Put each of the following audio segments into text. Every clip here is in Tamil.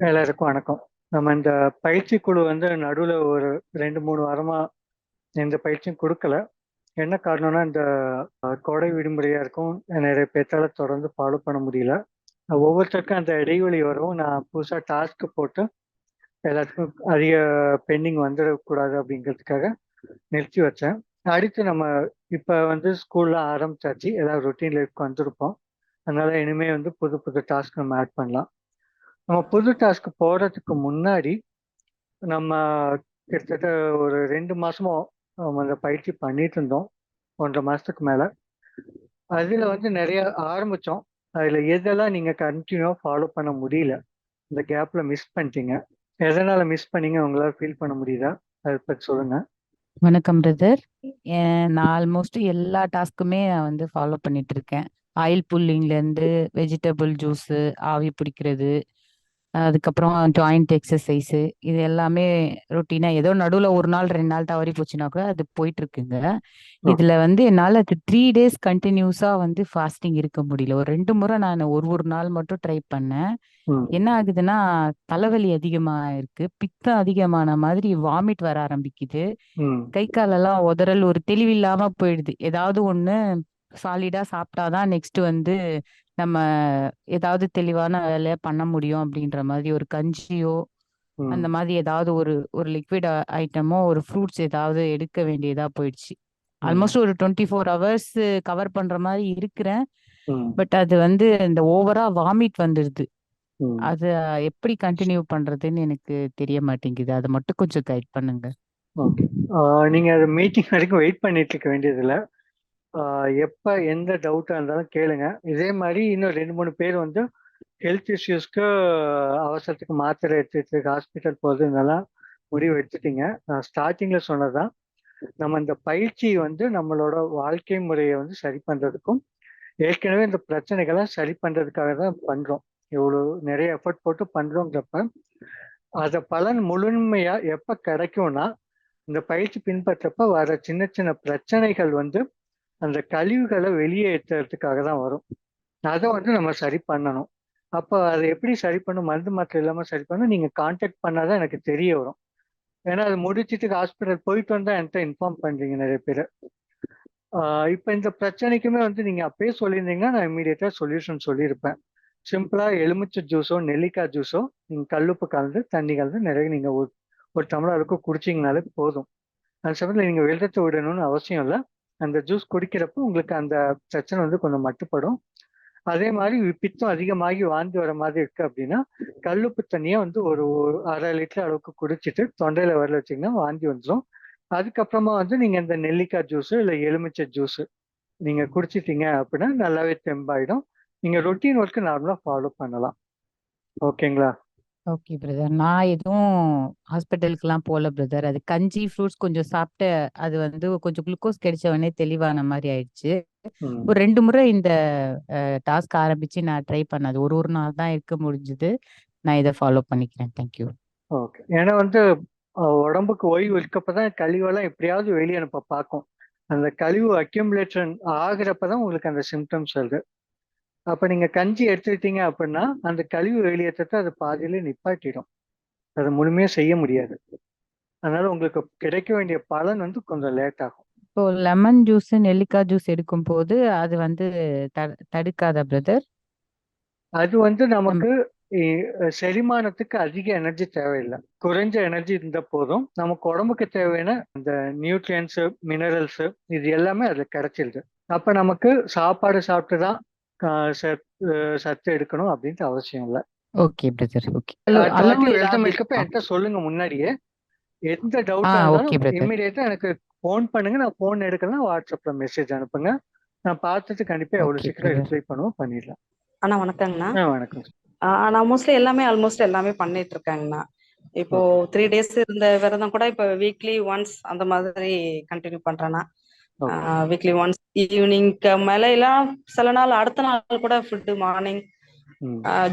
எல்லாருக்கும் வணக்கம். நம்ம இந்த பயிற்சி குழு வந்து நடுவில் ஒரு 2, 3 வாரமா எந்த பயிற்சியும் கொடுக்கல என்ன காரணம்னா, இந்த கோடை விடுமுறையா இருக்கும். நிறைய பேத்தால தொடர்ந்து ஃபாலோ பண்ண முடியல. ஒவ்வொருத்தருக்கும் அந்த இடைவெளி வரும். நான் புதுசா டாஸ்க் போட்டு எல்லாத்துக்கும் அதிக பெண்டிங் வந்துடக்கூடாது அப்படிங்கிறதுக்காக நிறுத்தி வச்சேன். அடுத்து நம்ம இப்போ வந்து ஸ்கூல்லாம் ஆரம்பிச்சாச்சு. எல்லாம் ரொட்டீன் லைஃப்க்கு வந்திருப்போம். அதனால இனிமே வந்து புது புது டாஸ்க் நம்ம ஆட் பண்ணலாம். நம்ம புது டாஸ்க் போறதுக்கு முன்னாடி, நம்ம கிட்டத்தட்ட ஒரு ரெண்டு மாசமா அந்த பயிற்சி பண்ணிட்டு இருந்தோம். 1 1/2 மாசத்துக்கு மேல. அதுல வந்து நிறைய ஆரம்பிச்சோம். அதுல எதெல்லாம் நீங்க கண்டினியூவா ஃபாலோ பண்ண முடியல. இந்த கேப்ல மிஸ் பண்ணிட்டீங்க. எதனால மிஸ் பண்ணீங்க உங்களால ஃபீல் பண்ண முடியுதா? அதை பத்தி சொல்லுங்க. வணக்கம் பிரதர். நான் ஆல்மோஸ்ட் எல்லா டாஸ்க்குமே நான் வந்து ஃபாலோ பண்ணிட்டு இருக்கேன். ஆயில் புல்லிங்லேருந்து வெஜிடபிள் ஜூஸு, ஆவி பிடிக்கிறது, அதுக்கப்புறம் ஜாயிண்ட் எக்ஸர்சைஸு இது எல்லாமே ரொட்டீனா ஏதோ நடுவுல 1 நாள் 2 நாள் தவறி போச்சுன்னா கூட அது போயிட்டுருக்குங்க. ஓகே. இதுல வந்து என்னால அது 3 டேஸ் கன்டினியூஸா வந்து ஃபாஸ்டிங் இருக்க முடியல. ஒரு 2 முறை நானு ஒரு ஒரு நாள் மட்டும் ட்ரை பண்ணேன். என்ன ஆகுதுன்னா, தலைவலி அதிகமா இருக்கு. பித்தம் அதிகமான மாதிரி வாமிட் வர ஆரம்பிக்குது. கை காலெல்லாம் உதறல் ஒரு தெளிவில்லாம போயிடுது. ஏதாவது ஒண்ணு சாலிடா சாப்பிட்டா தான் நெக்ஸ்ட் வந்து நம்ம ஏதாவது தெளிவான வேலைய பண்ண முடியும் அப்படின்ற மாதிரி ஒரு கஞ்சியோ, அந்த. மாதிரி ஏதாவது ஒரு ஒரு லிக்விட் ஐட்டமோ, ஒரு ஃப்ரூட்ஸ் ஏதாவது எடுக்க வேண்டியதா போயிடுச்சு. ஆல்மோஸ்ட் ஒரு 24 ஹவர்ஸ் கவர் பண்ற மாரி இருக்கிறேன். பட் அது வந்து இந்த ஓவரா வாமிட் வந்துடுது. அத எப்படி கன்டின்யூ பண்றதுன்னு எனக்கு தெரிய மாட்டேங்குது. அத மட்டும் கொஞ்சம் கைட் பண்ணுங்க. ஓகே. நீங்க மீட்டிங் வரைக்கும் வெயிட் பண்ணிட்டு இருக்க வேண்டியதில்ல. ஆ எப்ப எந்த டவுட்டா இருந்தாலும் கேளுங்க. இதே மாதிரி இன்னும் 2, 3 பேர் வந்து ஹெல்த் இஷ்யூஸ்க்கு அவசரத்துக்கு மாத்திரை எடுத்துட்டு ஹாஸ்பிட்டல் போறது முடிவு எடுத்துட்டீங்க. நான் ஸ்டார்ட்டிங்ல சொன்னது தான். நம்ம இந்த பயிற்சி வந்து நம்மளோட வாழ்க்கை முறையை வந்து சரி பண்றதுக்கும், ஏற்கனவே இந்த பிரச்சனைகளை சரி பண்றதுக்காக தான் பண்றோம். இவ்வளோ நிறைய எஃபோர்ட் போட்டு பண்றோங்கிறப்ப, அத பலன் முழுமையா எப்ப கிடைக்கும்னா, இந்த பயிற்சி பின்பற்றப்ப வர சின்ன சின்ன பிரச்சனைகள் வந்து அந்த கழிவுகள வெளியேத்துறதுக்காக தான் வரும். அதை வந்து நம்ம சரி பண்ணணும். அப்போ அதை எப்படி சரி பண்ணணும்? மருந்து மாத்திரை இல்லாமல் சரி பண்ணணும். நீங்கள் கான்டாக்ட் பண்ணால் தான் எனக்கு தெரிய வரும். ஏன்னா அது முடிச்சுட்டு ஹாஸ்பிட்டல் போயிட்டு வந்தால் என்கிட்ட இன்ஃபார்ம் பண்ணுறீங்க நிறைய பேர் இப்போ இந்த பிரச்சனைக்குமே வந்து நீங்கள் அப்பயே சொல்லியிருந்தீங்கன்னா, நான் இமீடியட்டாக சொல்யூஷன் சொல்லியிருப்பேன். சிம்பிளாக எலுமிச்சை ஜூஸோ, நெல்லிக்காய் ஜூஸோ நீங்கள் கல்லுப்பு கலந்து, தண்ணி கலந்து நிறைய நீங்கள் ஒரு ஒரு டம்ளர் குடிச்சிங்கனாலே போதும். அந்த சமயத்தில் நீங்கள் வெளிதத்தை விடணும்னு அவசியம் இல்லை அந்த ஜூஸ் குடிக்கிறப்போ உங்களுக்கு அந்த பிரச்சனை வந்து கொஞ்சம் மட்டுப்படும். அதே மாதிரி பித்தம் அதிகமாகி வாந்தி வர மாதிரி இருக்கு அப்படின்னா, கல்லுப்பு தண்ணியை வந்து ஒரு அரை லிட்டர் அளவுக்கு குடிச்சிட்டு தொண்டையில வரல வச்சீங்கன்னா வாந்தி வந்துடும் அதுக்கப்புறமா வந்து நீங்க இந்த நெல்லிக்காய் ஜூஸு, இல்லை எலுமிச்சை ஜூஸு நீங்க குடிச்சிட்டீங்க அப்படின்னா நல்லாவே தெம்பாயிடும். நீங்க ரொட்டீன் ஒர்க்கு நார்மலா ஃபாலோ பண்ணலாம். ஓகேங்களா? Okay brother. நான் எதுவும் ஹாஸ்பிட்டலுக்குலாம் போல பிரதர். அது கஞ்சி, ஃப்ரூட்ஸ் கொஞ்சம் சாப்பிட்டு அது வந்து கொஞ்சம் குளுக்கோஸ் கிடைச்ச உடனே தெளிவான மாரி ஆயிடுச்சு. ம். ஒரு 2 முறை இந்த அ டாஸ்க் ஆரம்பிச்சு நான் ட்ரை பண்ணேன். அது ஒரு ஒரு நாள் தான் இருக்க முடிஞ்சது. நான் இத ஃபாலோ பண்ணிக்கிறேன். Thank you. ஓகே. ஏன்னா வந்து அ உடம்புக்கு ஓய்வு இருக்கப்ப தான் கழிவெல்லாம் எப்படியாவது வெளிய அனுப்ப பார்க்கும். அந்த கழிவு அக்யூமுலேஷன் ஆகுறப்ப தான் உங்களுக்கு அந்த சிம்ப்டம்ஸ் வருது. அப்ப நீங்க கஞ்சி எடுத்துக்கிட்டீங்க அப்படின்னா, அந்த கழிவு வெளியேற்றத்த அது பாதியிலே நிப்பாட்டிடும். அத முழுமையா செய்ய முடியாது. அதனால உங்களுக்கு கிடைக்க வேண்டிய பலன் வந்து கொஞ்சம் லேட் ஆகும். இப்போ லெமன் ஜூஸ், நெல்லிக்காய் ஜூஸ் எடுக்கும்போது அது வந்து தடுக்காதா பிரதர்? அது வந்து நம் நமக்கு செரிமானத்துக்கு அதிக எனர்ஜி தேவையில்ல. குறைஞ்ச எனர்ஜி இருந்தா போதும். நமக்கு உடம்புக்கு தேவையான அந்த நியூட்ரியன்ட்ஸ், மினரல்ஸ் இது எல்லாமே அதுல கிடைச்சிருது. அப்ப நமக்கு சாப்பாடு சாப்பிட்டு தான் சத்து எடுக்கணும் அப்படின்ட்டு அவசியம் இல்ல. Okay brother. ஓகே. என்ட்ட சொல்லுங்க முன்னாடியே. எந்த பிரதர். இம்மீடியட்டா எனக்கு ஃபோன் பண்ணுங்க. நான் ஃபோன் எடுக்கலன்னா WhatsAppல மெசேஜ் அனுப்புங்க. நான் பார்த்துட்டு கண்டிப்பா எவ்வளோ ஓகே சீக்கிரம். ரிப்ளை பண்ணுவோம் பண்ணிடலாம். அண்ணா வணக்கங்கண்ணா. வணக்கம். நான் மோஸ்ட்லி எல்லாமே ஆல்மோஸ்ட் எல்லாமே பண்ணிட்டு இருக்கேங்கண்ணா. இப்போ. 3 டேஸ் இருந்த விரதம் கூட இப்போ வீக்லி ஒன்ஸ் அந்த மாதிரி கன்டின்யூ பண்றேண்ணா. வீக்லி ஒன்ஸ் ஈவினிங்க்கு மேலலாம் சில நாள் அடுத்த நாள் கூட ஃபுட்டு மார்னிங்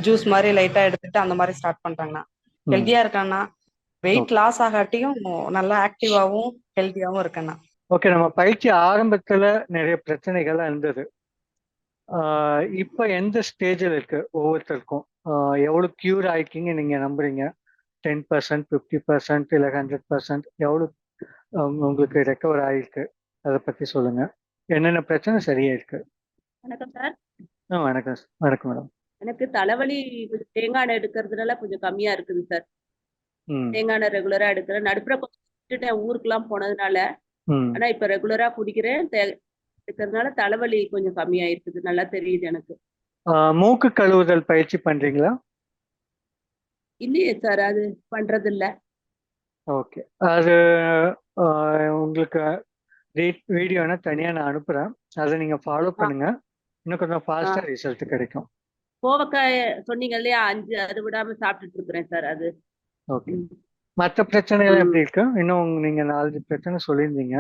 ஜூஸ் மாரி லைட்டா எடுத்துட்டு அந்த மாரி ஸ்டார்ட் பண்றேங்கண்ணா. ஹெல்த்தியா இருக்கேண்ணா. வெயிட். லாஸ் ஆகாட்டியும் நல்லா ஆக்டிவாவும், ஹெல்த்தியாவும் இருக்கேண்ணா. ஓகே. நம்ம பயிற்சி ஆரம்பத்துல நெறைய பிரச்சனைகள்லாம் இருந்தது. ஆ இப்ப எந்த ஸ்டேஜ்ல இருக்கு ஒவ்வொருத்தருக்கும்? எவ்வளோ க்யூர் ஆயிருக்கீங்க நீங்க நம்புறீங்க டென் பர்சன்ட் ஃபிஃப்டி பர்சன்ட் இல்லை ஹண்ட்ரட் பர்சன்ட் எவ்வளோ உங்க- உங்களுக்கு ரெக்கவர் ஆயிருக்கு அதை பத்தி சொல்லுங்க. என்னென்ன பிரச்சனை சரியாயிருக்கு? வணக்கம் சார். ஆ வணக்கம் வணக்கம் மேடம். எனக்கு தலைவலி கொஞ்சம் தேங்காய் எண்ணெய் எடுக்கிறதுனால கொஞ்சம் கம்மியா இருக்குது சார். ம். தேங்காய் எண்ணெய் ரெகுலரா எடுக்கிறேன். நடுப்புற கொஞ்சம் விட்டுட்டேன். ஊருக்குலாம் போனதுனால. ம். ஆனா இப்ப ரெகுலரா குடிக்கிறேன். தே- எடுக்கிறதுனால தலைவலி கொஞ்சம் கம்மியா இருக்குது நல்லா தெரியுது எனக்கு. ஆ, மூக்கு கழுவுதல் பயிற்சி பண்றீங்களா? இல்லையே சார். அது பண்றது இல்ல ஓகே. அது ஆ, உங்களுக்கு வீடியோனா தனியாக நான் அனுப்புகிறேன் அதை நீங்கள் ஃபாலோ பண்ணுங்க. இன்னும் கொஞ்சம் ஃபாஸ்ட்டாக ரிசல்ட் கிடைக்கும். கோவக்காய் சொன்னீங்க இல்லையா? அஞ்சு அது விடாம சாப்பிட்டுட்டு இருக்கிறேன் சார் அது. ஓகே. மற்ற பிரச்சனைகள் எப்படி இருக்கு? இன்னும் நீங்க நாலஞ்சு பிரச்சனை சொல்லியிருந்தீங்க.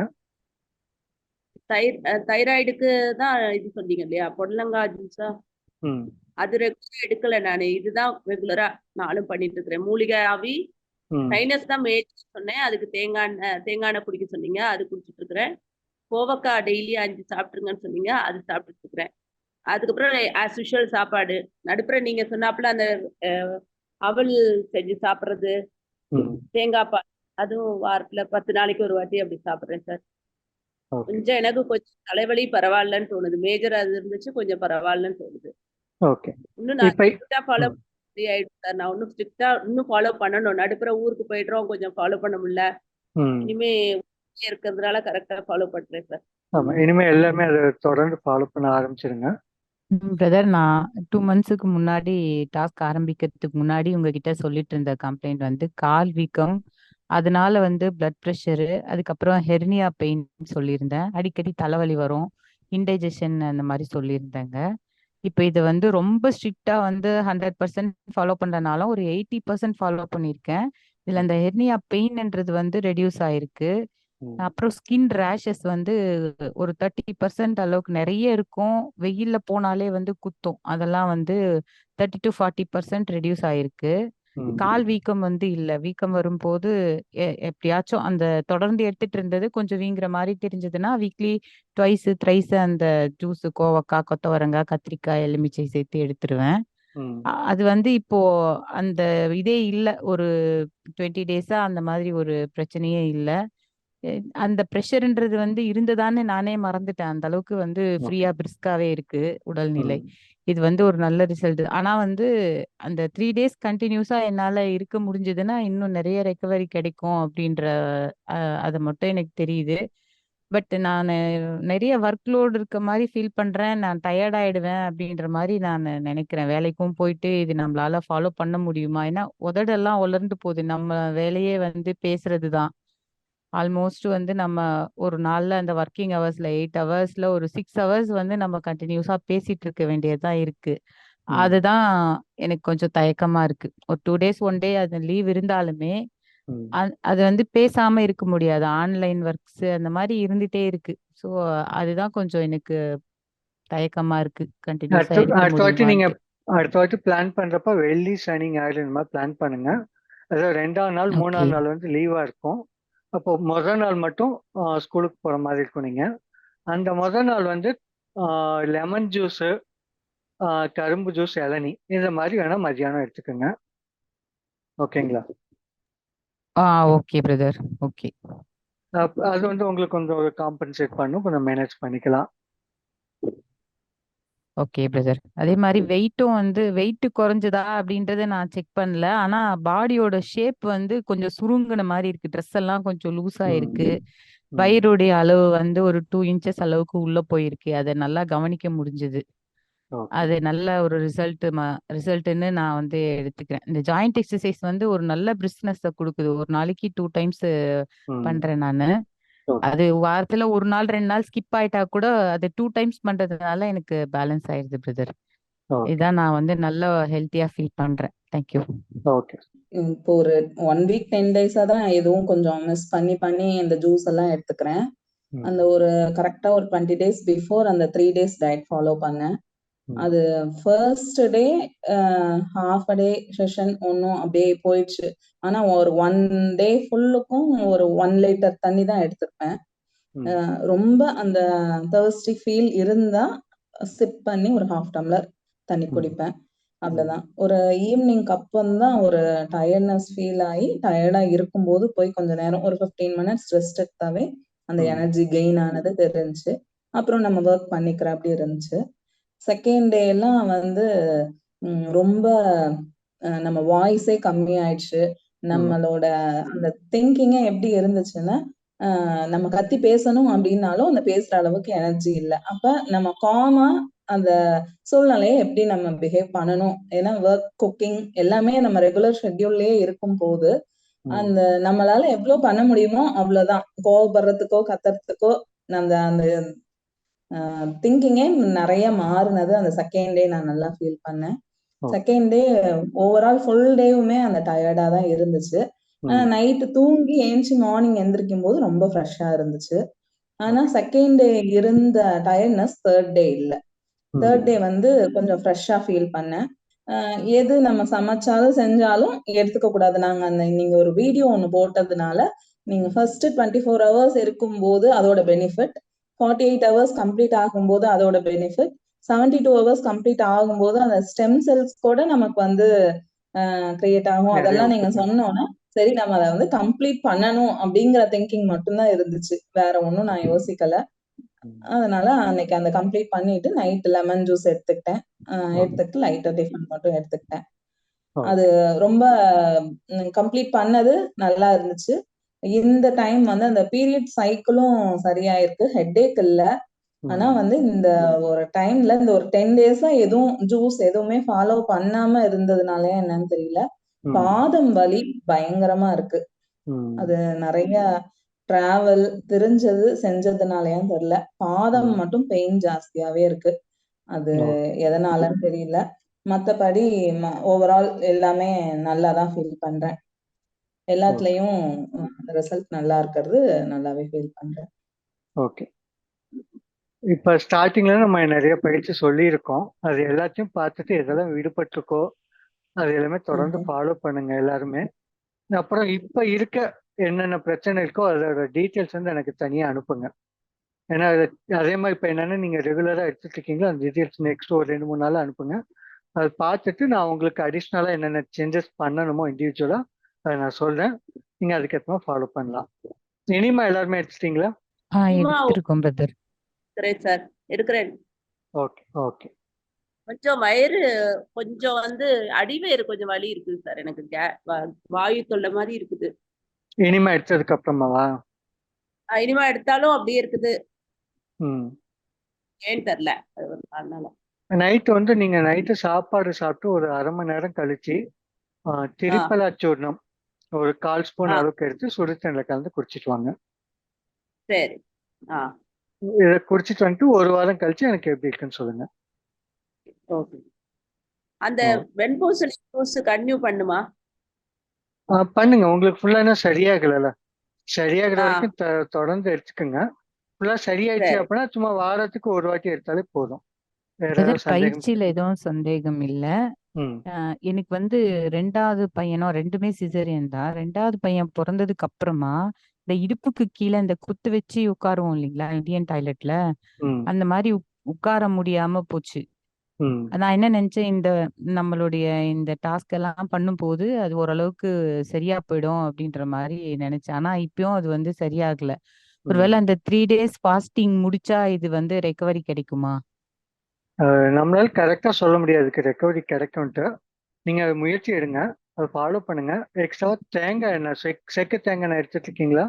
தைர் தைராய்டுக்கு தான் இது சொன்னீங்க இல்லையா? பொடலங்காய் ஜூஸா? அது ரெகுலரா எடுக்கல நானு. இதுதான் ரெகுலரா நானும் பண்ணிட்டு இருக்கிறேன். மூலிகை ஆவி சைனஸ் தான் மேஜ் சொன்னேன். அதுக்கு தேங்காய் தேங்காய் குடிக்க சொன்னீங்க. அது குடிச்சிட்டு இருக்கிறேன் கோவக்காய் டெய்லி அஞ்சு சாப்பிட்டுருங்கன்னு சொன்னீங்க. அது சாப்பிட்டுட்டு இருக்கிறேன் அதுக்கப்புறம் ஆஸ் யூஷுவல் சாப்பாடு. நடுப்புற நீங்க சொன்னாப்புல அந்த அவல் செஞ்சு சாப்பிட்றது. தேங்காய் பால் அதுவும் வாரத்துல பத்து நாளைக்கு ஒரு வாட்டி அப்படி சாப்பிட்றேன் சார். கொஞ்சம் எனக்கு கொஞ்சம் தலைவலி பரவாயில்லன்னு தோணுது. மேஜர் அது இருந்துச்சு கொஞ்சம் பரவாயில்லன்னு தோணுது. இன்னும் நான் இப்ப ஃபாலோ ஆயிடும் சார் நான் இன்னும் ஸ்ட்ரிக்டா இன்னும் ஃபாலோ பண்ணணும். நடுப்புற ஊருக்கு போயிடுறோம். கொஞ்சம் ஃபாலோ பண்ண முடியல. இனிமே இருக்கிறதுனால கரெக்டா ஃபாலோ பண்றேன் சார் ஆமா. இனிமே எல்லாமே அதை தொடர்ந்து ஃபாலோ பண்ண ஆரம்பிச்சிருங்க. பிரதர் நான் டூ மந்த்ஸுக்கு முன்னாடி டாஸ்க் ஆரம்பிக்கிறதுக்கு முன்னாடி உங்ககிட்ட சொல்லிட்டு இருந்த கம்ப்ளைண்ட் வந்து கால் வீக்கம் அதனால வந்து பிளட் ப்ரெஷரு அதுக்கப்புறம் ஹெர்னியா பெயின் சொல்லியிருந்தேன். அடிக்கடி தலைவலி வரும் இன்டைஜஷன் அந்த மாதிரி சொல்லியிருந்தேங்க. இப்போ இது வந்து ரொம்ப ஸ்ட்ரிக்டா வந்து ஹண்ட்ரட் பர்சன்ட் ஃபாலோ பண்றதுனால ஒரு எயிட்டி பர்சன்ட் ஃபாலோ பண்ணியிருக்கேன் இதுல அந்த ஹெர்னியா பெயின்ன்றது வந்து ரெடியூஸ் ஆயிருக்கு. அப்புறம் ஸ்கின் ரேஷஸ் வந்து ஒரு தேர்ட்டி பர்சன்ட் அளவுக்கு நிறைய இருக்கும் வெயில்ல போனாலே வந்து குத்தும் அதெல்லாம் வந்து thirty to forty percent reduce ஆயிருக்கு. கால் வீக்கம் வந்து இல்ல. வீக்கம் வரும்போது எப்படியாச்சும் அந்த தொடர்ந்து எடுத்துட்டு இருந்தது கொஞ்சம் வீங்குற மாதிரி தெரிஞ்சதுன்னா வீக்லி ட்வைஸ் த்ரைஸ் அந்த ஜூஸ் கோவக்காய் கொத்தவரங்காய் கத்திரிக்காய் எலுமிச்சை சேர்த்து எடுத்துருவேன். அது வந்து இப்போ அந்த இதே இல்ல. ஒரு டுவெண்ட்டி டேஸா அந்த மாதிரி ஒரு பிரச்சனையே இல்ல. அந்த ப்ரெஷர்ன்றது வந்து இருந்ததான்னு நானே மறந்துட்டேன். அந்த அளவுக்கு வந்து ஃப்ரீயா பிரிஸ்காவே இருக்கு உடல்நிலை. இது வந்து ஒரு நல்ல ரிசல்ட். ஆனா வந்து அந்த த்ரீ டேஸ் கண்டினியூஸா என்னால இருக்க முடிஞ்சதுன்னா இன்னும் நிறைய ரெக்கவரி கிடைக்கும் அப்படின்ற அது மட்டும் எனக்கு தெரியுது. பட் நான் நிறைய ஒர்க் லோடு இருக்க மாதிரி ஃபீல் பண்றேன். நான் டயர்ட் ஆயிடுவேன் அப்படின்ற மாதிரி நான் நினைக்கிறேன். வேலைக்கும் போயிட்டு இது நம்மளால ஃபாலோ பண்ண முடியுமா? ஏன்னா உதடெல்லாம் உலர்ந்து போகுது. நம்ம வேலையே வந்து பேசுறது தான் ஆல்மோஸ்ட் வந்து நம்ம ஒரு நாள்ல அந்த ஒர்க்கிங் ஹவர்ஸ்ல எயிட் ஹவர்ஸ்ல ஒரு சிக்ஸ் ஹவர்ஸ் வந்து நம்ம கண்டினியூஸா பேசிட்டு இருக்க வேண்டியதா இருக்கு. அதுதான் எனக்கு கொஞ்சம் தயக்கமா இருக்கு. ஒரு டூ டேஸ் ஒன் டே அது லீவ் இருந்தாலுமே அது வந்து பேசாம இருக்க முடியாது. ஆன்லைன் ஒர்க்ஸ் அந்த மாதிரி இருந்துட்டே இருக்கு. ஸோ அதுதான் கொஞ்சம் எனக்கு தயக்கமா இருக்கு. கண்டினியூஸா நீங்க அடுத்த வாட்டி பிளான் பண்றப்ப வெள்ளி சனி ஞாயிறு இந்த மாதிரி பிளான் பண்ணுங்க. அதாவது ரெண்டாவது நாள் மூணாவது நாள் வந்து லீவா இருக்கும். அப்போ முதல் நாள் மட்டும் ஸ்கூலுக்கு போற மாதிரி இருக்கும் நீங்க. அந்த முதல் நாள் வந்து லெமன் ஜூஸு கரும்பு ஜூஸ் இளநி இந்த மாதிரி வேணா மதியானம் எடுத்துக்கோங்க. ஓகேங்களா? ஆ ஓகே பிரதர் ஓகே. அது வந்து உங்களுக்கு கொஞ்சம் காம்பன்சேட் பண்ணும் கொஞ்சம் மேனேஜ் பண்ணிக்கலாம். Okay brother. அதே மாதிரி வெயிட்டும் வந்து வெயிட் குறைஞ்சதா அப்படின்றத நான் செக் பண்ணல. ஆனா பாடியோட ஷேப் வந்து கொஞ்சம் சுருங்கின மாதிரி இருக்கு. ட்ரெஸ் எல்லாம் கொஞ்சம் லூஸா ம். இருக்கு. ம். வயிறுடைய அளவு வந்து ஒரு டூ இன்ச்சஸ் அளவுக்கு உள்ள போயிருக்கு. அதை நல்லா கவனிக்க முடிஞ்சது. ஓகே. அது நல்ல ஒரு ரிசல்ட் ரிசல்ட்னு நான் வந்து எடுத்துக்கிறேன். இந்த ஜாயிண்ட் எக்ஸசைஸ் வந்து ஒரு நல்ல பிரிஸ்னஸ் கொடுக்குது. ஒரு நாளைக்கு டூ டைம்ஸ் ம். பண்றேன் நானு. அது வாரத்துல ஒரு நாள் ரெண்டு நாள் ஸ்கிப் ஆயிட்டா கூட அது டூ டைம்ஸ் பண்றதுனால எனக்கு பேலன்ஸ் ஆயிடுது பிரதர் இதான் நான் வந்து நல்ல ஹெல்த்தியா ஃபீல் பண்றேன். தேங்க்யூ ஓகே இப்போ ஒரு ஒன் வீக் டென் டேஸா தான் எதுவும் கொஞ்சம் மிஸ் பண்ணி பண்ணி இந்த ஜூஸ் எல்லாம் எடுத்துக்கிறேன். அந்த ஒரு கரெக்டா ஒரு டுவெண்ட்டி டேஸ் பிஃபோர் அந்த த்ரீ டேஸ் டயட் ஃபாலோ பண்ணேன். அது first day half a day session ஒன்றும் அப்படியே போயிடுச்சு. ஆனா ஒரு ஒன் டே ஃபுல்லுக்கும் ஒரு ஒன் லிட்டர் தண்ணி தான் எடுத்திருப்பேன். ரொம்ப அந்த தர்ஸ்டி ஃபீல் இருந்தா சிப் பண்ணி ஒரு ஹாஃப் டம்ளர் தண்ணி. குடிப்பேன். அவ்வளவுதான். ஒரு ஈவினிங்க்கு அப்புறம் தான் ஒரு டயர்ட்னஸ் ஃபீல் ஆகி டயர்டா இருக்கும்போது போய் கொஞ்ச நேரம் ஒரு 15 மினிட்ஸ் ரெஸ்ட் எடுத்தாவே அந்த. எனர்ஜி கெயின் ஆனது தெரிஞ்சுச்சு அப்புறம் நம்ம ஒர்க் பண்ணிக்கிற அப்படி இருந்துச்சு. செகண்ட் டே எல்லாம் வந்து ரொம்ப நம்ம வாய்ஸே கம்மி ஆயிடுச்சு நம்மளோட அந்த திங்கிங்கே எப்படி இருந்துச்சுன்னா நம்ம கத்தி பேசணும் அப்படின்னாலும் அந்த பேசுற அளவுக்கு எனர்ஜி இல்லை அப்ப நம்ம காமா அந்த சூழ்நிலையை எப்படி நம்ம பிஹேவ் பண்ணணும் ஏன்னா ஒர்க் குக்கிங் எல்லாமே நம்ம ரெகுலர் ஷெட்யூல்லயே இருக்கும் போது. அந்த நம்மளால எவ்வளவு பண்ண முடியுமோ அவ்வளவுதான் கோவப்படுறதுக்கோ கத்துறதுக்கோ அந்த அந்த திங்கிங்கே நிறைய மாறுனது அந்த செகண்ட் டே நான் நல்லா ஃபீல் பண்ணேன். செகண்ட் டே ஓவரால் ஃபுல் டேவுமே அந்த டயர்டா தான் இருந்துச்சு. ஆனா. நைட்டு தூங்கி ஏஞ்சி மார்னிங் எந்திரிக்கும் போது ரொம்ப ஃப்ரெஷ்ஷா இருந்துச்சு. ஆனா செகண்ட் டே இருந்த டயர்ட்னஸ் தேர்ட் டே இல்ல. தேர்ட் டே வந்து கொஞ்சம் ஃப்ரெஷ்ஷா ஃபீல் பண்ணேன். எது நம்ம சமைச்சாலும் செஞ்சாலும் எடுத்துக்க கூடாது. நாங்க அந்த நீங்க ஒரு வீடியோ ஒண்ணு போட்டதுனால நீங்க ஃபர்ஸ்ட் டுவெண்ட்டி ஃபோர் ஹவர்ஸ் இருக்கும்போது அதோட benefit forty eight hours complete ஆகும்போது அதோட benefit seventy two hours complete ஆகும்போது அந்த ஸ்டெம் செல்ஸ் கூட நமக்கு வந்து கிரியேட் ஆகும் அதெல்லாம் நீங்க. சொன்னோன்னா சரி நம்ம அதை வந்து கம்ப்ளீட் பண்ணணும் அப்படிங்கிற திங்கிங் மட்டும்தான் இருந்துச்சு வேற ஒண்ணும் நான் யோசிக்கல. அதனால அன்னைக்கு அந்த கம்ப்ளீட் பண்ணிட்டு நைட் லெமன் ஜூஸ் எடுத்துக்கிட்டேன். எடுத்துக்கிட்டு லைட்டா டிஃபன் மட்டும் எடுத்துக்கிட்டேன். அது ரொம்ப கம்ப்ளீட் பண்ணது நல்லா இருந்துச்சு இந்த டைம் வந்து அந்த பீரியட் சைக்கிளும் சரியாயிருக்கு ஹெட்டேக் இல்ல ஆனா. வந்து இந்த ஒரு டைம்ல இந்த ஒரு டென் டேஸா எதுவும் ஜூஸ் எதுவுமே ஃபாலோ பண்ணாம இருந்ததுனாலயா என்னன்னு தெரியல. பாதம் வலி பயங்கரமா இருக்கு. அது நிறைய டிராவல் தெரிஞ்சது செஞ்சதுனாலயான்னு தெரியல பாதம். மட்டும் பெயின் ஜாஸ்தியாவே இருக்கு அது. எதனாலன்னு தெரியல மத்தபடி ஓவரால் எல்லாமே நல்லா தான் ஃபீல் பண்றேன் எல்லாத்துலயும் ரிசல்ட் நல்லா இருக்கிறது நல்லாவே ஃபீல் பண்றேன் ஓகே இப்ப ஸ்டார்டிங்ல நம்ம நிறைய பயிற்சி சொல்லியிருக்கோம். அது எல்லாத்தையும் பார்த்துட்டு எதெல்லாம் விடுபட்டிருக்கோ அது எல்லாமே தொடர்ந்து ஃபாலோ பண்ணுங்க எல்லாருமே. அப்புறம் இப்ப இருக்க என்னென்ன பிரச்சனை இருக்கோ அதோட டீட்டெயில்ஸ் வந்து எனக்கு தனியா அனுப்புங்க. ஏன்னா அது- மாதிரி இப்ப என்னன்னா நீங்க ரெகுலரா எடுத்துட்டு இருக்கீங்களோ அந்த டீட்டெயில்ஸ் நெக்ஸ்ட் ஒரு ரெண்டு மூணு நாள் அனுப்புங்க. அது பார்த்துட்டு நான் உங்களுக்கு அடிஷ்னலா என்னென்ன சேஞ்சஸ் பண்ணணுமோ இண்டிவிஜுவலா அதை நான் சொல்றேன். நீங்க அதுக்கேற்ற மாதிரி ஃபாலோ பண்ணலாம். இனிமா எல்லாருமே எடுத்துட்டீங்களா? எடுத்திருக்கோம் பிரதர் இருக்கிறேன் சார். எடுக்கிறேன். Okay okay. கொஞ்சம் வயிறு கொஞ்சம் வந்து அடிவயிறு கொஞ்சம் வலி இருக்குது சார் எனக்கு. வாயு தொல்லை மாதிரி இருக்குது. இனிமா எடுத்ததுக்கு அப்புறமாவா? இனிமே எடுத்தாலும் அப்படியே இருக்குது. ம். ஏன்னு தெரியல. அதனால நைட்டு வந்து நீங்க நைட்டு சாப்பாடு சாப்பிட்டு ஒரு அரை மணி நேரம் கழிச்சு ஆ, திரிபலா சூர்ணம் ஒரு கால் ஸ்பூன். அளவுக்கு எடுத்து சுடு கலந்து குடிச்சிட்டு வாங்க. சரி. ஆ. இதை குடிச்சிட்டு வந்துட்டு ஒரு வாரம் கழிச்சு எனக்கு எப்படி இருக்குன்னு சொல்லுங்க. ஓகே. அந்த. வெண்பூசணி ஜூஸ் கன்டினியூ பண்ணுமா? ஆ, பண்ணுங்க. உங்களுக்கு ஃபுல்லா இன்னும் சரியாகலைல்ல. சரியாகிற. வரைக்கும் தொடர்ந்து எடுத்துக்கோங்க. ஃபுல்லா சரியாயிடுச்சு சரி. அப்படின்னா சும்மா வாரத்துக்கு ஒரு வாட்டி எடுத்தாலே போதும். பயிற்சியில எதுவும் சந்தேகம் இல்ல. எனக்கு வந்து ரெண்டாவது பையனும் ரெண்டுமே சிசேரியன் தான். ரெண்டாவது பையன் பிறந்ததுக்கு அப்புறமா இந்த இடுப்புக்கு கீழே இந்த குத்து வச்சு உட்காருவோம் இல்லைங்களா? இந்தியன் டாய்லெட்ல. அந்த மாதிரி உட்கார முடியாம போச்சு. நான் என்ன நினைச்சேன் இந்த நம்மளுடைய இந்த டாஸ்க் எல்லாம் பண்ணும்போது அது ஓரளவுக்கு சரியா போயிடும் அப்படின்ற மாதிரி நினைச்சேன். ஆனா இப்பயும் அது வந்து சரியாகல. ஒருவேளை அந்த த்ரீ டேஸ் ஃபாஸ்டிங் முடிச்சா இது வந்து ரெக்கவரி கிடைக்குமா? நம்மளால கரெக்டாக சொல்ல முடியாது. ரெக்கவரி கிடைக்கும்ட்டு நீங்கள் அது முயற்சி எடுங்க. அதை ஃபாலோ பண்ணுங்க. எக்ஸ்ட்ரா தேங்காய் எண்ணெய் செக் செக்கு தேங்காய் எண்ணெய் எடுத்துட்டு இருக்கீங்களா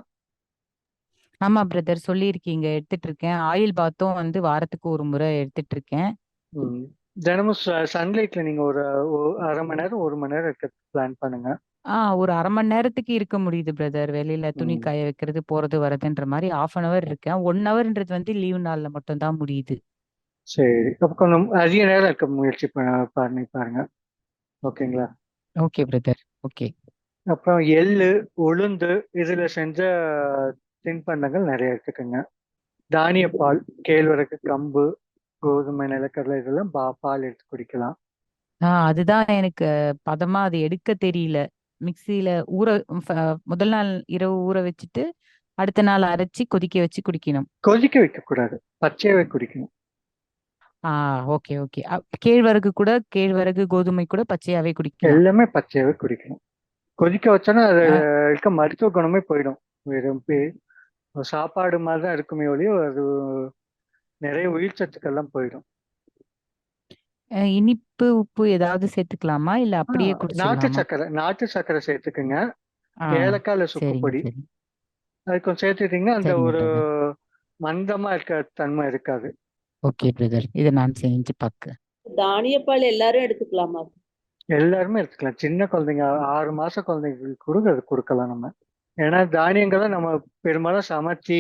ஆமா பிரதர் சொல்லியிருக்கீங்க. எடுத்துட்டு இருக்கேன் ஆயில் பாத்தும் வந்து வாரத்துக்கு ஒரு முறை எடுத்துட்டு இருக்கேன் ம். தினமும் சன்லைட்ல நீங்கள் ஒரு ஒ- அரை மணி நேரம் ஒரு மணி நேரம் இருக்க பிளான் பண்ணுங்க. ஆ ஒரு அரை மணி நேரத்துக்கு இருக்க முடியுது பிரதர் வெளியில துணி ம். காய வைக்கிறது போறது வரதுன்ற மாதிரி ஆஃப் அன் அவர் இருக்கேன். ஒன் ஹவர்ன்றது வந்து லீவ் நாள்ல மட்டும் தான் முடியுது. சரி. அப்போ கொஞ்சம் அதிக நேரம் இருக்க முயற்சி பண்ண பண்ணி பாருங்க. ஓகேங்களா? ஓகே பிரதர் ஓகே அப்புறம் எள்ளு உளுந்து இதுல செஞ்ச தின்பண்டங்கள் நிறைய எடுத்துக்கோங்க தானிய பால் கேழ்வரகு கம்பு கோதுமை நிலக்கடலை இதெல்லாம் பா- பால் எடுத்து குடிக்கலாம். ஆ அதுதான் எனக்கு பதமா அது எடுக்க தெரியல. மிக்சியில ஊற ஃப- முதல் நாள் இரவு ஊற வச்சுட்டு அடுத்த நாள் அரைச்சி கொதிக்க வச்சு குடிக்கணும். கொதிக்க வைக்க கூடாது பச்சையாவே குடிக்கணும். ஆ ஓகே ஓகே. கேழ்வரகு கூட கேழ்வரகு கோதுமை கூட பச்சையாவே குடிக்கலாம். எல்லாமே பச்சையாவே குடிக்கணும். கொதிக்க வச்சோன்னா அது. இருக்க மருத்துவ குணமே போயிடும். வெறும் சாப்பாடு மாதிரி தான் இருக்குமே ஒழிய அது நிறைய உயிர் சத்துக்கள்லாம் போயிடும். இனிப்பு உப்பு ஏதாவது சேர்த்துக்கலாமா? இல்ல அப்படியே நாட்டு சக்கரை நாட்டு சக்கரை சேர்த்துக்குங்க. ஆ ஏலக்காய் இல்ல சுக்கு சரிங்க பொடி. சரி. அது கொஞ்சம் சேர்த்துட்டீங்கன்னா அந்த ஒரு மந்தமா இருக்க தன்மை இருக்காது. ஓகே பிரதர் இதை நான் செஞ்சு பார்க்க தானியப்பால் எல்லாரும் எடுத்துக்கலாமா? எல்லாருமே எடுத்துக்கலாம். சின்ன குழந்தைங்க ஆறு மாச குழந்தைங்களுக்கு கூட அது கொடுக்கலாம் நம்ம. ஏன்னா தானியங்களை நம்ம பெரும்பாலும் சமைச்சு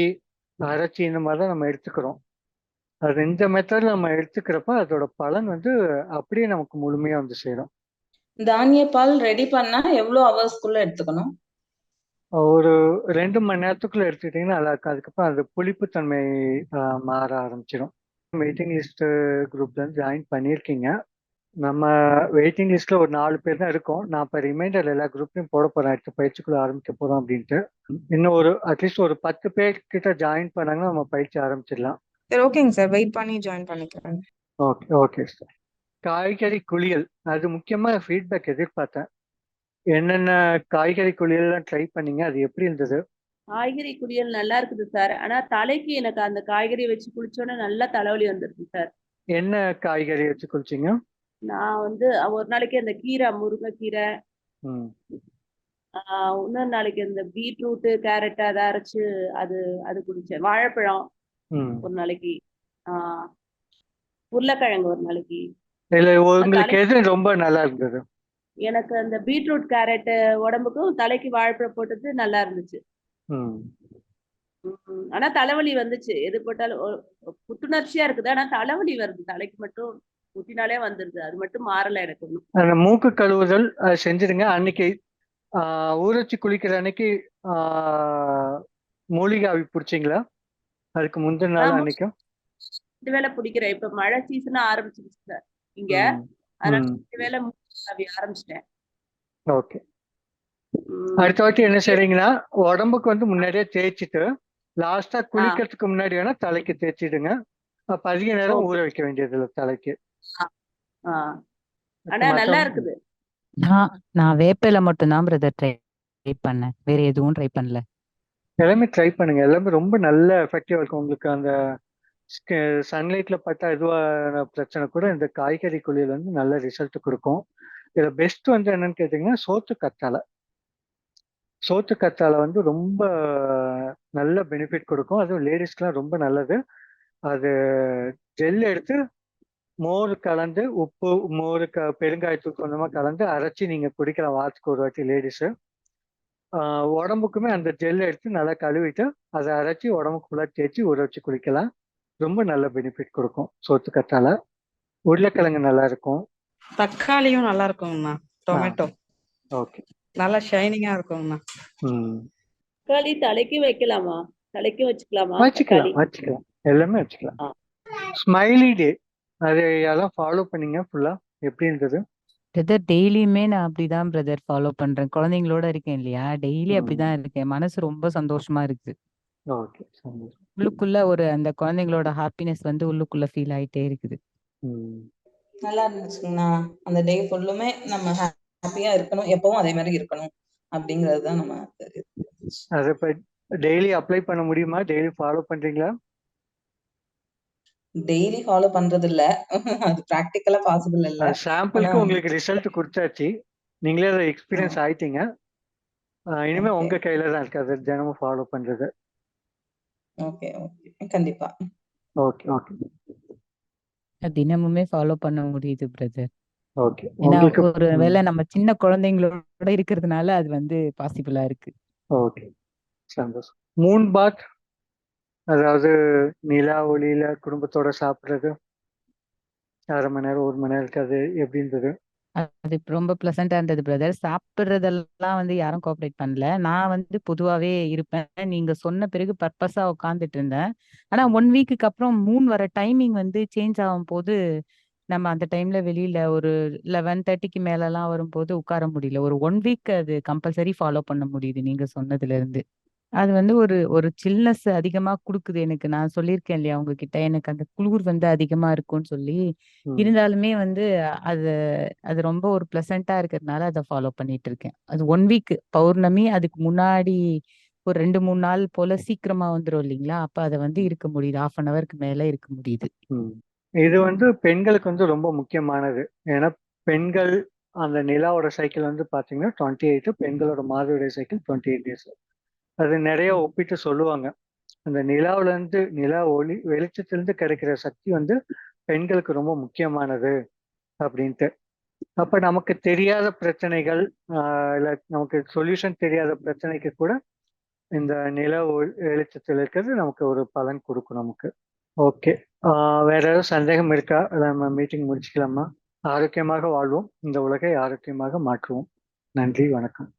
அரைச்சி இந்த மாதிரி தான் நம்ம எடுத்துக்கிறோம். அது இந்த மெத்தட்ல நம்ம எடுத்துக்கிறப்ப அதோட பலன் வந்து அப்படியே நமக்கு முழுமையா வந்து சேரும். தானிய பால் ரெடி பண்ணா எவ்வளவு ஹவர்ஸ்க்குள்ள எடுத்துக்கணும்? ஒரு ரெண்டு மணி நேரத்துக்குள்ள எடுத்துக்கிட்டீங்கன்னா நல்லா இருக்கும். அதுக்கப்புறம் அது புளிப்புத்தன்மை ஆஹ், மாற ஆரம்பிச்சிடும் வெயிட்டிங் லிஸ்ட் குரூப்ல இருந்து ஜாயின் பண்ணியிருக்கீங்க. நம்ம வெயிட்டிங் லிஸ்ட்ல ஒரு நாலு பேர் தான் இருக்கோம். நான் இப்போ ரிமைண்டர் எல்லா குரூப்லையும் போட போறேன். அடுத்த பயிற்சிக்குள்ள ஆரம்பிக்க போறோம் அப்படின்ட்டு. இன்னும் ஒரு அட்லீஸ்ட் ஒரு பத்து பேர் கிட்ட ஜாயின் பண்ணாங்கன்னா நம்ம பயிற்சி ஆரம்பிச்சிடலாம். சரி ஓகேங்க சார் வெயிட் பண்ணி ஜாயின் பண்ணிக்கிறேன். ஓகே ஓகே சார் காய்கறி குளியல். அது முக்கியமா ஃபீட்பேக் எதிர்பார்த்தேன். என்னென்ன காய்கறி குளியல்லாம் ட்ரை பண்ணீங்க? அது எப்படி இருந்தது? காய்கறி குளியல் நல்லா இருக்குது சார் ஆனா தலைக்கு எனக்கு அந்த காய்கறி வச்சு குளிச்சோன்னே நல்லா தலைவலி வந்துருது சார் என்ன காய்கறி வச்சு குளிச்சிங்க? நான் வந்து ஒரு நாளைக்கு அந்த கீரை முருங்கைக்கீரை. ம். ஆஹ் இன்னொரு நாளைக்கு இந்த பீட்ரூட்டு கேரட் அதை அரைச்சு அது அது குடிச்சேன். வாழைப்பழம் ம். ஒரு நாளைக்கு. ஆஹ் உருளைக்கிழங்கு ஒரு நாளைக்கு. இல்ல உங்களுக்கு தலைக்கு- எது ரொம்ப நல்லா இருந்தது? எனக்கு அந்த பீட்ரூட் கேரட் உடம்புக்கும் தலைக்கு வாழைப்பழம் போட்டது நல்லா இருந்துச்சு. ஆனா தலைவலி வந்துச்சு. எது போட்டாலும் புத்துணர்ச்சியா இருக்குது. ஆனா தலைவலி வருது. தலைக்கு மட்டும் ஊத்தினாலே வந்துருது. அது மட்டும் மாறல எனக்கு மூக்கு கழுவுதல் அது செஞ்சிடுங்க அன்னைக்கு வச்சு குளிக்கிற அன்னைக்கு மூலிகை ஆவி பிடிச்சிங்களா? அதுக்கு முந்தின நாள். அன்னைக்கும். வேளை பிடிக்கிறேன். இப்ப மழை சீசன் ஆரம்பிச்சிருச்சு சார். இங்க. அதனால மூலிகை ஆரம்பிச்சிட்டேன். ஓகே. அடுத்த வாட்டி என்ன செய்றீங்கன்னா உடம்புக்கு வந்து முன்னாடியே தேய்ச்சிட்டு லாஸ்டா குளிக்கிறதுக்கு முன்னாடி வேணா தலைக்கு தேய்ச்சிடுங்க. அப்ப அதிக நேரம். ஊற வைக்க வேண்டியது இல்லை தலைக்கு ஆஹ் ஆனா நல்லா இருக்குது. நான் நான் வேப்பில மட்டும்தான் பிரதர் ட்ரை ட்ரை பண்ணேன். வேற எதுவும் ட்ரை பண்ணல. எல்லாமே ட்ரை பண்ணுங்க. எல்லாமே ரொம்ப நல்ல எஃபெக்டிவா இருக்கும். உங்களுக்கு அந்த சன்லைட்ல பட்டா எதுவான பிரச்சனை கூட இந்த காய்கறி குளியல் வந்து நல்ல ரிசல்ட் கொடுக்கும். இதுல பெஸ்ட் வந்து என்னன்னு கேட்டீங்கன்னா சோத்து கத்தாழை சோத்து கத்தாழை வந்து ரொம்ப நல்ல பெனிஃபிட் கொடுக்கும். அதுவும் லேடிஸ்க்குலாம் ரொம்ப நல்லது. அது ஜெல் எடுத்து மோர் கலந்து உப்பு மோர் க பெருங்காயத்தூள் கொஞ்சமா கலந்து அரைச்சி நீங்க குடிக்கலாம் வாரத்துக்கு ஒரு வாட்டி லேடிஸு உடம்புக்குமே அந்த ஜெல் எடுத்து நல்லா கழுவிட்டு அதை அரைச்சி உடம்புக்கு ஃபுல்லாக தேய்ச்சி ஊற வச்சு குளிக்கலாம் ரொம்ப நல்ல பெனிஃபிட் கொடுக்கும் சோத்து கத்தாழை உருளைக்கிழங்கு நல்லா இருக்கும். தக்காளியும் நல்லா இருக்குங்கண்ணா டொமேட்டோ ஓகே. நல்லா ஷைனிங்கா இருக்குங்கண்ணா. ம். தக்காளி தலைக்கு வைக்கலாமா? தலைக்கு வச்சுக்கலாமா? வச்சுக்கலாம் வச்சுக்கலாம். எல்லாமே வச்சுக்கலாம். ஸ்மைலி டே அது எல்லாம் ஃபாலோ பண்ணீங்க ஃபுல்லா எப்படி இருந்தது? பிரதர் டெய்லியுமே நான் அப்படிதான் பிரதர் ஃபாலோ பண்றேன். குழந்தைங்களோட இருக்கேன் இல்லையா? டெய்லி. அப்படிதான் இருக்கேன். மனசு ரொம்ப சந்தோஷமா இருக்குது உள்ளுக்குள்ள ஒரு அந்த குழந்தைங்களோட ஹாப்பினஸ் வந்து உள்ளுக்குள்ள ஃபீல் ஆயிட்டே இருக்குது. நல்லா இருந்துச்சுங்கண்ணா. அந்த டே ஃபுல்லுமே நம்ம ஹாப்பியா இருக்கணும் எப்பவும் அதே மாதிரி இருக்கணும் அப்படிங்கிறது தான் நம்ம அதை இப்போ டெய்லி அப்ளை பண்ண முடியுமா? டெய்லி ஃபாலோ பண்றீங்களா? டெய்லி ஃபாலோ பண்றது இல்ல. அது ப்ராக்டிக்கலா பாசிபிள் இல்ல சாம்பிளுக்கு உங்களுக்கு ரிசல்ட் கொடுத்தாச்சு. நீங்களே அதை எக்ஸ்பீரியன்ஸ் ஆயிட்டீங்க. இனிமே. உங்க கையில தான் இருக்கு. அதை தினமும் ஃபாலோ பண்றது. ஓகே ஓகே கண்டிப்பா. ஓகே ஓகே தினமுமே ஃபாலோ பண்ண முடியுது பிரதர் ஏன்னா ஒரு வேளை நம்ம சின்ன குழந்தைங்களோட இருக்கிறதுனால அது வந்து பாசிபிளா இருக்கு. ஓகே. சந்தோஷம் மூன் பாத் அதாவது நிலா ஒளியில குடும்பத்தோட சாப்பிடுறது அரை மணி நேரம் ஒரு மணி நேரம் அது எப்படி இருந்தது அது ரொம்ப பிளசண்டா இருந்தது பிரதர் சாப்பிடுறதெல்லாம் வந்து யாரும் கோஆப்ரேட் பண்ணல. நான் வந்து பொதுவாவே இருப்பேன். நீங்க சொன்ன பிறகு பர்பஸா உட்காந்துட்டு இருந்தேன். ஆனா ஒன் வீக்குக்கு அப்புறம் மூன் வர டைமிங் வந்து சேஞ்ச் ஆகும் போது நம்ம அந்த டைம்ல வெளியில ஒரு லெவன் தேர்ட்டிக்கு மேல எல்லாம் வரும்போது உட்கார முடியல ஒரு ஒன் வீக் அது கம்பல்சரி ஃபாலோ பண்ண முடியுது நீங்க சொன்னதுல இருந்து அது வந்து ஒரு ஒரு சில்னஸ் அதிகமா குடுக்குது எனக்கு. நான் சொல்லியிருக்கேன் இல்லையா உங்ககிட்ட, எனக்கு அந்த குளுர் வந்து அதிகமா இருக்கும்னு சொல்லி. ம். இருந்தாலுமே வந்து அது அது ரொம்ப ஒரு பிளசன்ட்டா இருக்கிறதுனால அத ஃபாலோ பண்ணிட்டு இருக்கேன். அது 1 வீக் பௌர்ணமி அதுக்கு முன்னாடி ஒரு 2, 3 நாள் போல சீக்கிரமா வந்துரும் இல்லைங்களா? அப்ப அத வந்து இருக்க முடியுது. 1/2 அன் ஹவருக்கு மேல இருக்க முடியுது. ம். இது வந்து பெண்களுக்கு வந்து ரொம்ப முக்கியமானது. ஏன்னா பெண்கள் அந்த நிலாவோட சைக்கிள் வந்து பார்த்தீங்கன்னா 28 பெண்களோட மாதவிட சைக்கிள் 28 டேஸ். அது நிறைய ஒப்பிட்டு சொல்லுவாங்க. அந்த நிலாவுலருந்து நிலா ஒளி வெளிச்சத்திலிருந்து கிடைக்கிற சக்தி வந்து பெண்களுக்கு ரொம்ப முக்கியமானது அப்படின்ட்டு. அப்ப நமக்கு தெரியாத பிரச்சனைகள், அ இல்ல நமக்கு சொல்யூஷன் தெரியாத பிரச்சனைக்கு கூட இந்த நிலா ஒளி வெளிச்சத்தில் இருக்கிறது நமக்கு ஒரு பலன் கொடுக்கும் நமக்கு. ஓகே. ஆ வேற ஏதாவது சந்தேகம் இருக்கா? நம்ம மீட்டிங் முடிச்சுக்கலாமா? ஆரோக்கியமாக வாழ்வோம். இந்த உலகை ஆரோக்கியமாக மாற்றுவோம். நன்றி, வணக்கம்.